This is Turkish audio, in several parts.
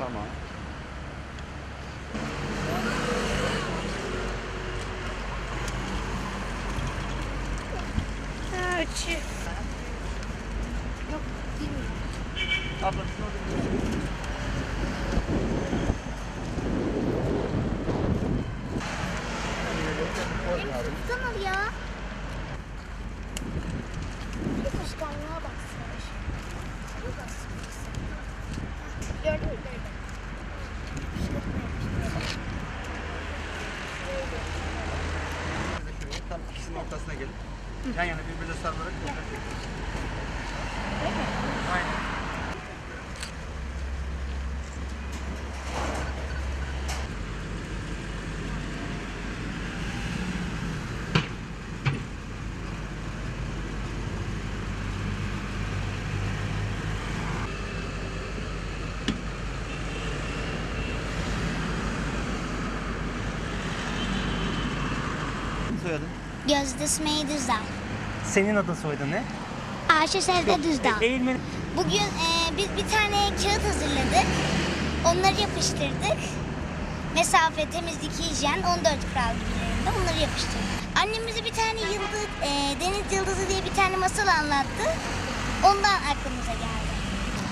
Tamam. Ha, üçü. Yok, değil mi? Abla şunu orada Tutamam ya. Bir kuşkanlığa baksana. Tam ikisinin ortasına gelin. Yan yana birbirine sarılarak. Aynen. Soyadın? Gözde Sümeyye Düzdağ. Senin adın soyadın ne? Ayşe Sevde Düzdağ. Eğilmeni Bugün e, biz bir tane kağıt hazırladık. Onları yapıştırdık. Mesafe, temizlik, hijyen 14 kural gibilerinde onları yapıştırdık. Annemize bir tane yıldız, e, deniz yıldızı diye bir tane masal anlattı. Ondan aklımıza geldi.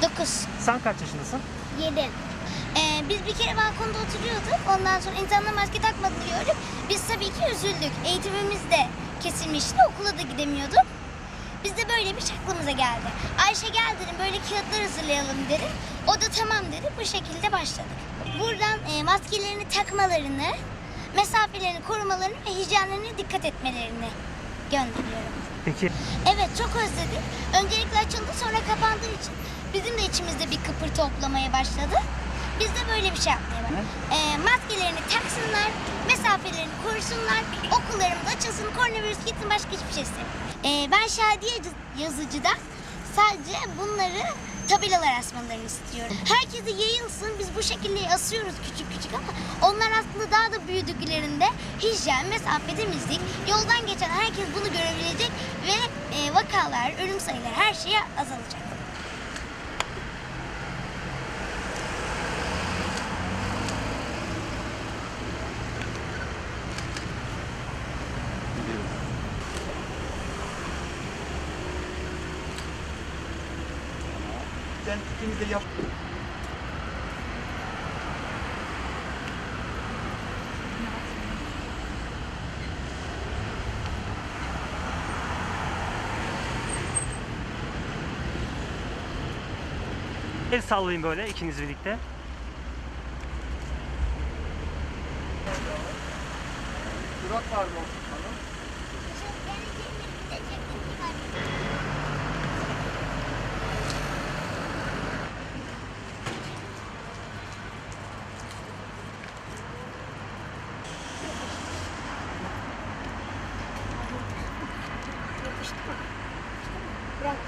9, sen kaç yaşındasın? 7. E, biz bir kere balkonda oturuyorduk. Ondan sonra insanlar maske takmadığını gördük. Biz tabii ki üzüldük. Eğitimimiz de kesilmişti. Okula da gidemiyorduk. Biz de böyle bir şey aklımıza geldi. Ayşe gel dedim böyle kağıtlar hazırlayalım dedim. O da tamam dedi. Bu şekilde başladık. Buradan e, maskelerini takmalarını, mesafelerini korumalarını ve hijyenlerine dikkat etmelerini gönderiyorum. Peki Evet çok özledik. Öncelikle bizim de içimizde bir kıpır toplamaya başladı. Biz de böyle bir şey yapmaya başladık. Ee, maskelerini taksınlar, mesafelerini korusunlar, okullarımız açılsın, koronavirüs gitsin başka hiçbir şey istemiyorum. Ee, ben Şadiye Yazı- Yazıcı'dan sadece bunları tabelalar asmalarını istiyorum. Herkese yayılsın. Biz bu şekilde asıyoruz küçük küçük ama onlar aslında daha da büyüdüklerinde hijyen, mesafe, temizlik, yoldan geçen herkes bunu görebilecek ve e, vakalar, ölüm sayıları her şey azalacak. Sen ikiniz de yap. el sallayın böyle ikiniz birlikte. Durak vardı o. Gracias.